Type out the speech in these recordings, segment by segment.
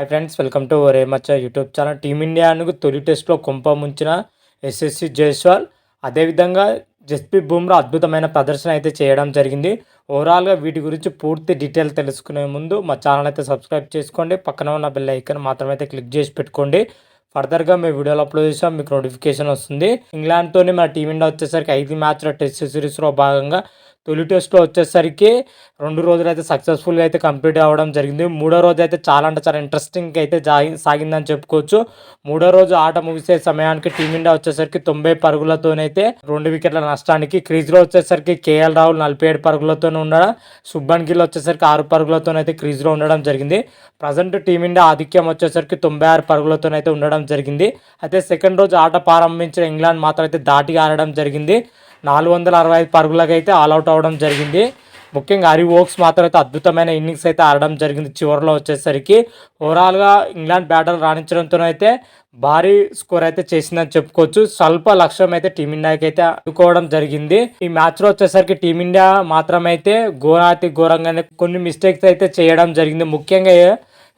Hi friends welcome to రేమచ్చ YouTube channel టీమిండియాను తొలి టెస్ట్లో కొంప ముంచిన ఎస్ఎస్సి జైస్వాల్ అదేవిధంగా జస్ప్రీత్ బుమ్రా అద్భుతమైన ప్రదర్శన అయితే చేయడం జరిగింది. ఓవరాల్గా వీటి గురించి పూర్తి డీటెయిల్ తెలుసుకునే ముందు మా ఛానల్ అయితే సబ్స్క్రైబ్ చేసుకోండి. పక్కన ఉన్న బెల్ ఐకన్ మాత్రమైతే క్లిక్ చేసి పెట్టుకోండి. ఫర్దర్గా మేము వీడియోలో అప్లోడ్ చేసాం మీకు నోటిఫికేషన్ వస్తుంది. ఇంగ్లాండ్తోనే మన టీమిండియా వచ్చేసరికి ఐదు మ్యాచ్ల టెస్ట్ సిరీస్లో భాగంగా తొలి టెస్ట్లో వచ్చేసరికి రెండు రోజులు అయితే సక్సెస్ఫుల్గా అయితే కంప్లీట్ అవ్వడం జరిగింది. మూడో రోజు అయితే చాలా అంటే చాలా ఇంట్రెస్టింగ్ అయితే సాగిందని చెప్పుకోవచ్చు. మూడో రోజు ఆట ముగిసే సమయానికి టీమిండియా వచ్చేసరికి తొంభై పరుగులతోనైతే రెండు వికెట్ల నష్టానికి క్రీజ్లో వచ్చేసరికి కేఎల్ రాహుల్ నలభై ఏడు పరుగులతోనే ఉండడం సుబ్బన్ గిల్ వచ్చేసరికి ఆరు పరుగులతోనైతే క్రీజ్లో ఉండడం జరిగింది. ప్రజెంట్ టీమిండియా ఆధిక్యం వచ్చేసరికి తొంభై ఆరు పరుగులతోనైతే ఉండడం జరిగింది. అయితే సెకండ్ రోజు ఆట ప్రారంభించిన ఇంగ్లాండ్ మాత్రం అయితే దాటిగా ఆడడం జరిగింది. నాలుగు వందల అరవై ఐదు పరుగులకు అయితే ఆల్అౌట్ అవ్వడం జరిగింది. ముఖ్యంగా హరి ఓక్స్ మాత్రం అయితే అద్భుతమైన ఇన్నింగ్స్ అయితే ఆడడం జరిగింది చివరిలో వచ్చేసరికి. ఓవరాల్గా ఇంగ్లాండ్ బ్యాటర్ రాణించడంతో అయితే భారీ స్కోర్ అయితే చేసిందని చెప్పుకోవచ్చు. స్వల్ప లక్ష్యం అయితే టీమిండియాకి అయితే అందుకోవడం జరిగింది. ఈ మ్యాచ్లో వచ్చేసరికి టీమిండియా మాత్రమైతే ఘోరాతి ఘోరంగానే కొన్ని మిస్టేక్స్ అయితే చేయడం జరిగింది. ముఖ్యంగా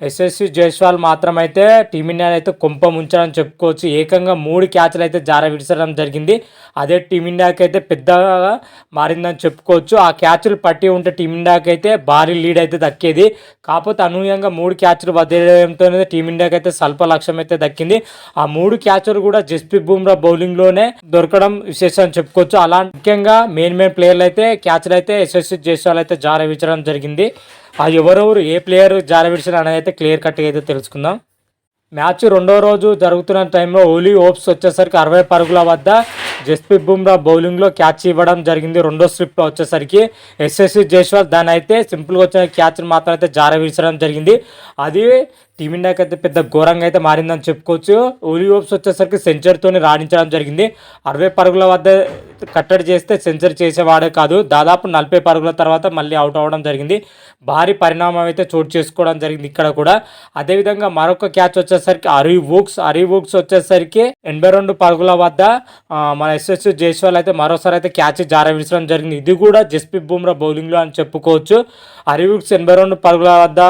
ఎస్ఎస్సి జైస్వాల్ మాత్రమైతే అయితే టీమిండియాని అయితే కొంప ముంచడం చెప్పుకోవచ్చు. ఏకంగా మూడు క్యాచ్లు అయితే జార విడిచడం జరిగింది. అదే టీమిండియాకి అయితే పెద్దగా మారిందని చెప్పుకోవచ్చు. ఆ క్యాచ్లు పట్టి ఉంటే టీమిండియాకి అయితే భారీ లీడ్ అయితే దక్కేది. కాకపోతే అనూహ్యంగా మూడు క్యాచ్లు వదిలేయడంతో టీమిండియాకి అయితే స్వల్ప లక్ష్యం అయితే దక్కింది. ఆ మూడు క్యాచ్లు కూడా జస్ప్రీత్ బుమ్రా బౌలింగ్లోనే దొరకడం విశేషం చెప్పుకోవచ్చు. అలా ముఖ్యంగా మెయిన్ మెయిన్ ప్లేయర్లు అయితే క్యాచ్లు అయితే ఎస్ఎస్సి జైస్వాల్ అయితే జార విడిచడం జరిగింది. ఆ ఎవరెవరు ఏ ప్లేయర్ జారవిడిచిన అనేది అయితే క్లియర్ కట్గా అయితే తెలుసుకుందాం. మ్యాచ్ రెండో రోజు జరుగుతున్న టైంలో ఓలీ ఓప్స్ వచ్చేసరికి అరవై పరుగుల వద్ద జస్ప్రీత్ బుమ్రా బౌలింగ్లో క్యాచ్ ఇవ్వడం జరిగింది రెండో స్లిప్లో వచ్చేసరికి. ఎస్ఎస్సి జైస్వాల్ దాని అయితే సింపుల్గా వచ్చిన క్యాచ్ని మాత్రం అయితే జార జరిగింది. అది టీమిండియాకి అయితే పెద్ద ఘోరంగా అయితే మారిందని చెప్పుకోవచ్చు. ఓలీ ఓప్స్ వచ్చేసరికి సెంచరీతో రాణించడం జరిగింది. అరవై పరుగుల వద్ద కట్టడి చేస్తే సెంచరీ చేసేవాడే కాదు. దాదాపు నలభై పరుగుల తర్వాత మళ్ళీ అవుట్ అవ్వడం జరిగింది. భారీ పరిణామం అయితే చోటు చేసుకోవడం జరిగింది ఇక్కడ కూడా. అదేవిధంగా మరొక క్యాచ్ వచ్చేసరికి అరీ వూక్స్. అరీ వూక్స్ వచ్చేసరికి ఎనభై రెండు పరుగుల వద్ద మన ఎస్ఎస్ జైస్వాల్ అయితే మరోసారి అయితే క్యాచ్ జారవించడం జరిగింది. ఇది కూడా జస్ప్రీత్ బుమ్రా బౌలింగ్లో అని చెప్పుకోవచ్చు. అరీ వూక్స్ ఎనభై రెండు పరుగుల వద్ద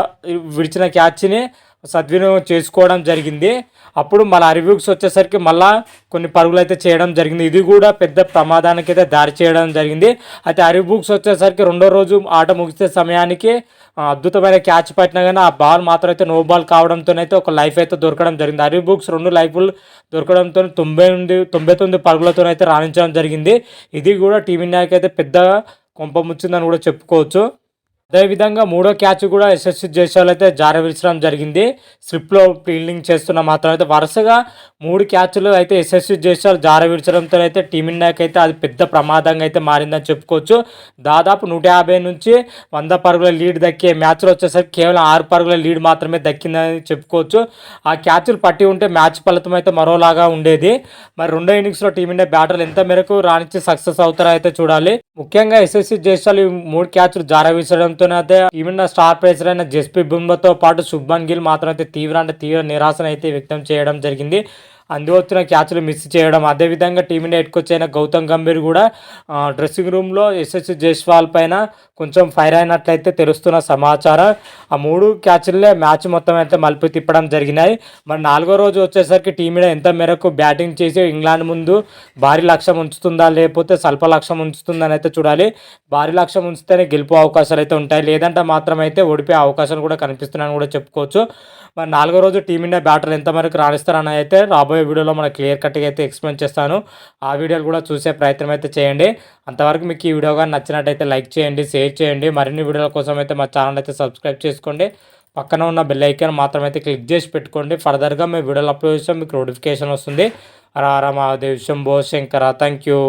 విడిచిన క్యాచ్ని సద్వినియోగం చేసుకోవడం జరిగింది. అప్పుడు మళ్ళీ రివ్యూస్ వచ్చేసరికి మళ్ళా కొన్ని పరుగులు అయితే చేయడం జరిగింది. ఇది కూడా పెద్ద ప్రమాదానికి అయితే దారి చేయడం జరిగింది. అయితే అరిబుక్స్ వచ్చేసరికి రెండో రోజు ఆట ముగిసే సమయానికి అద్భుతమైన క్యాచ్ పట్టినా కానీ ఆ బాల్ మాత్రం అయితే నో బాల్ కావడంతోనైతే ఒక లైఫ్ అయితే దొరకడం జరిగింది. అరిబుక్స్ రెండు లైఫ్లు దొరకడంతో తొంభై నుండి తొంభై తొమ్మిది పరుగులతో అయితే రాణించడం జరిగింది. ఇది కూడా టీమిండియాకి అయితే పెద్ద కొంప ముచ్చిందని కూడా చెప్పుకోవచ్చు. అదేవిధంగా మూడో క్యాచ్ కూడా ఎస్ఎస్సి జైశాల్ అయితే జారవించడం జరిగింది. స్లిప్లో ఫీల్డింగ్ చేస్తున్న మాత్రం అయితే వరుసగా మూడు క్యాచ్లు అయితే ఎస్ఎస్సి జైశాల్ జారవించడంతో అయితే టీమిండియాకి అయితే అది పెద్ద ప్రమాదంగా అయితే మారిందని చెప్పుకోవచ్చు. దాదాపు నూట యాభై నుంచి వంద పరుగుల లీడ్ దక్కే మ్యాచ్లో వచ్చేసరికి కేవలం ఆరు పరుగుల లీడ్ మాత్రమే దక్కిందని చెప్పుకోవచ్చు. ఆ క్యాచ్లు పట్టి ఉంటే మ్యాచ్ ఫలితం అయితే మరోలాగా ఉండేది. మరి రెండో ఇన్నింగ్స్లో టీమిండియా బ్యాటర్లు ఎంత మేరకు రాణించి సక్సెస్ అవుతారో అయితే చూడాలి. ముఖ్యంగా ఎస్ఎస్సి జైశాల్ మూడు క్యాచ్లు జారవించడంతో అయితే ఈవెన్ స్టార్ ప్లేసర్ అయిన జస్పీ బుమ్రాతో పాటు శుభ్మన్ గిల్ మాత్రం అయితే తీవ్ర అంటే తీవ్ర నిరాశను అయితే వ్యక్తం చేయడం జరిగింది. అందువచ్చిన క్యాచ్లు మిస్ చేయడం. అదేవిధంగా టీమిండియా ఎట్టుకొచ్చి అయిన గౌతమ్ గంభీర్ కూడా డ్రెస్సింగ్ రూమ్లో ఎస్ఎస్ జైస్వాల్ పైన కొంచెం ఫైర్ అయినట్లయితే తెలుస్తున్న సమాచారం. ఆ మూడు క్యాచ్లే మ్యాచ్ మొత్తం అయితే మలుపు తిప్పడం జరిగినాయి. మరి నాలుగో రోజు వచ్చేసరికి టీమిండియా ఎంత మేరకు బ్యాటింగ్ చేసి ఇంగ్లాండ్ ముందు భారీ లక్ష్యం ఉంచుతుందా లేకపోతే స్వల్ప లక్ష్యం ఉంచుతుందని అయితే చూడాలి. భారీ లక్ష్యం ఉంచితేనే గెలుపు అవకాశాలు అయితే ఉంటాయి. లేదంటే మాత్రం అయితే ఓడిపోయే అవకాశాలు కూడా కనిపిస్తున్నాయని కూడా చెప్పుకోవచ్చు. మరి నాలుగో రోజు టీమిండియా బ్యాటర్లు ఎంతవరకు రాణిస్తారని అయితే రాబోయే వీడియోలో మనం క్లియర్ కట్గా అయితే ఎక్స్ప్లెయిన్ చేస్తాను. ఆ వీడియోలు కూడా చూసే ప్రయత్నం అయితే చేయండి. అంతవరకు మీకు ఈ వీడియో కానీ నచ్చినట్టయితే లైక్ చేయండి షేర్ చేయండి. మరిన్ని వీడియోల కోసం అయితే మా ఛానల్ అయితే సబ్స్క్రైబ్ చేసుకోండి. పక్కన ఉన్న బెల్ ఐకాన్ మాత్రం అయితే క్లిక్ చేసి పెట్టుకోండి. ఫర్దర్గా మేము వీడియోలు అప్లోడ్ చేస్తాం మీకు నోటిఫికేషన్ వస్తుంది. రారా మహాదేవ్ శంభో శంకర థ్యాంక్ యూ